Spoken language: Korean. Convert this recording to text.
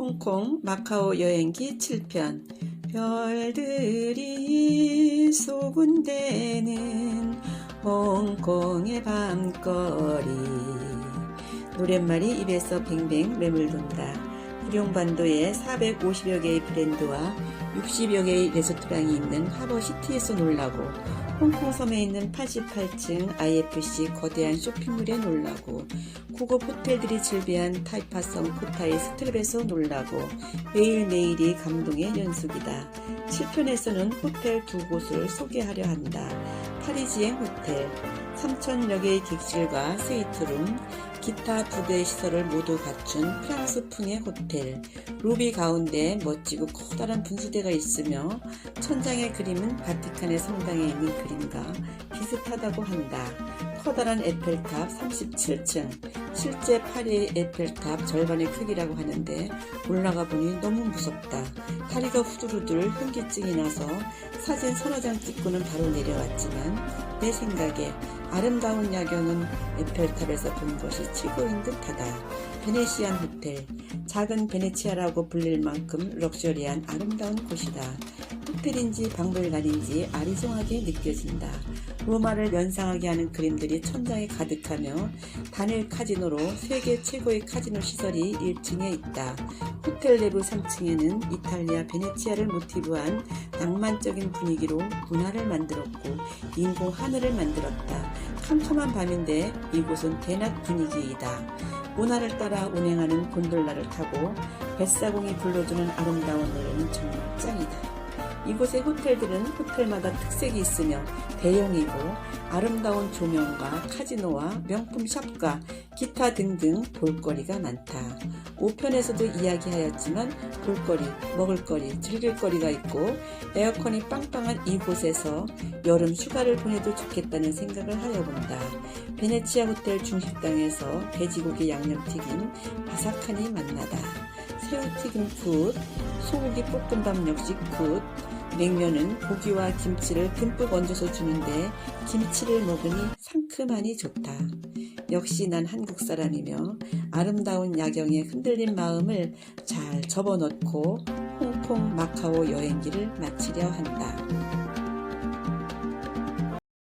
홍콩 마카오 여행기 7편. 별들이 소군대는 홍콩의 밤거리. 노랫말이 입에서 뱅뱅 매물 돈다 구룡반도에 450여 개의 브랜드와 60여 개의 레스토랑이 있는 하버시티에서 놀라고 홍콩 섬에 있는 88층 IFC 거대한 쇼핑몰에 놀라고 고급 호텔들이 즐비한 타이파성 코타이 스트랩에서 놀라고 매일매일이 감동의 연속이다. 7편에서는 호텔 두 곳을 소개하려 한다. 파리지행 호텔, 3천여 개의 객실과 스위트룸, 기타 부대 시설을 모두 갖춘 프랑스풍의 호텔. 로비 가운데 멋지고 커다란 분수대가 있으며 천장의 그림은 바티칸의 성당에 있는 그림과 비슷하다고 한다. 커다란 에펠탑 37층. 실제 파리의 에펠탑 절반의 크기라고 하는데 올라가 보니 너무 무섭다. 다리가 후두루들 현기증이 나서 사진 서너 장 찍고는 바로 내려왔지만 내 생각에 아름다운 야경은 에펠탑에서 본 것이 최고인 듯하다. 베네시안 호텔, 작은 베네치아라고 불릴 만큼 럭셔리한 아름다운 곳이다. 호텔인지 박물관인지 아리송하게 느껴진다. 로마를 연상하게 하는 그림들이 천장에 가득하며 단일 카지노로 세계 최고의 카지노 시설이 1층에 있다. 호텔 내부 3층에는 이탈리아 베네치아를 모티브한 낭만적인 분위기로 문화를 만들었고 인공 하늘을 만들었다. 캄캄한 밤인데 이곳은 대낮 분위기이다. 문화를 따라 운행하는 곤돌라를 타고 뱃사공이 불러주는 아름다운 노래는 정말 짱이다. 이곳의 호텔들은 호텔마다 특색이 있으며 대형이고 아름다운 조명과 카지노와 명품 샵과 기타 등등 볼거리가 많다. 5편에서도 이야기하였지만 볼거리, 먹을거리, 즐길거리가 있고 에어컨이 빵빵한 이곳에서 여름 휴가를 보내도 좋겠다는 생각을 하여 본다. 베네치아 호텔 중식당에서 돼지고기 양념튀김 바삭하니 맛나다. 새우튀김 굿, 소고기 볶음밥 역시 굿, 냉면은 고기와 김치를 듬뿍 얹어서 주는데 김치를 먹으니 상큼하니 좋다. 역시 난 한국 사람이며 아름다운 야경에 흔들린 마음을 잘 접어넣고 홍콩 마카오 여행기를 마치려 한다.